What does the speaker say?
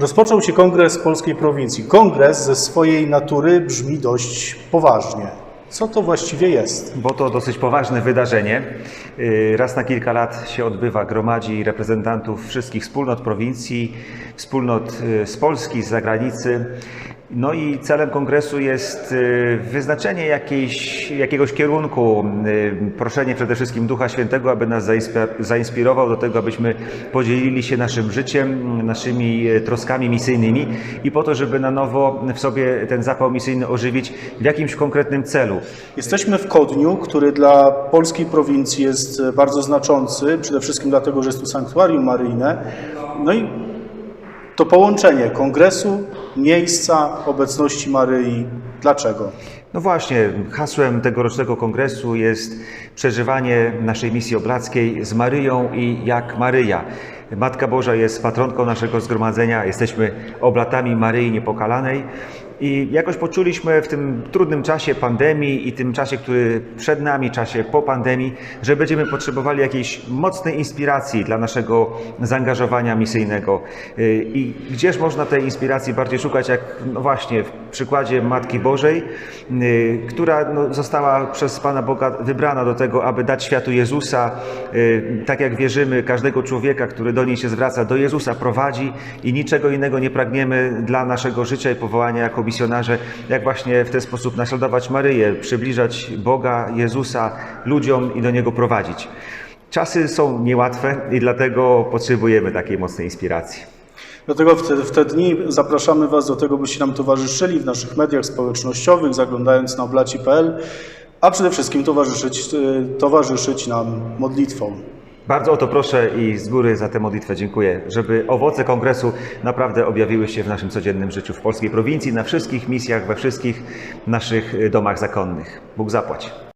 Rozpoczął się kongres polskiej prowincji. Kongres ze swojej natury brzmi dość poważnie. Co to właściwie jest? Bo to dosyć poważne wydarzenie. Yy, Raz na kilka lat się odbywa, gromadzi reprezentantów wszystkich wspólnot prowincji, wspólnot yy, z Polski, z zagranicy. No i celem kongresu jest yy, wyznaczenie jakiejś, jakiegoś kierunku, yy, proszenie przede wszystkim Ducha Świętego, aby nas zainspirował do tego, abyśmy podzielili się naszym życiem, naszymi yy, troskami misyjnymi i po to, żeby na nowo w sobie ten zapał misyjny ożywić w jakimś konkretnym celu. Jesteśmy w Kodniu, który dla polskiej prowincji jest bardzo znaczący, przede wszystkim dlatego, że jest tu sanktuarium maryjne. No i to połączenie kongresu, miejsca obecności Maryi. Dlaczego? No właśnie, hasłem tegorocznego kongresu jest przeżywanie naszej misji oblackiej z Maryją i jak Maryja. Matka Boża jest patronką naszego zgromadzenia, jesteśmy oblatami Maryi Niepokalanej i jakoś poczuliśmy w tym trudnym czasie pandemii i tym czasie, który przed nami, czasie po pandemii, że będziemy potrzebowali jakiejś mocnej inspiracji dla naszego zaangażowania misyjnego. Yy, I gdzież można tej inspiracji bardziej szukać, jak no właśnie w przykładzie Matki Bożej, yy, która no, została przez Pana Boga wybrana do tego, aby dać światu Jezusa, yy, tak jak wierzymy, każdego człowieka, który do niej się zwraca, do Jezusa prowadzi i niczego innego nie pragniemy dla naszego życia i powołania jako misjonarze, jak właśnie w ten sposób naśladować Maryję, przybliżać Boga, Jezusa ludziom i do Niego prowadzić. Czasy są niełatwe i dlatego potrzebujemy takiej mocnej inspiracji. Dlatego w te, w te dni zapraszamy Was do tego, byście nam towarzyszyli w naszych mediach społecznościowych, zaglądając na oblaci.pl, a przede wszystkim towarzyszyć, e, towarzyszyć nam modlitwą. Bardzo o to proszę i z góry za tę modlitwę dziękuję, żeby owoce kongresu naprawdę objawiły się w naszym codziennym życiu w polskiej prowincji, na wszystkich misjach, we wszystkich naszych domach zakonnych. Bóg zapłać.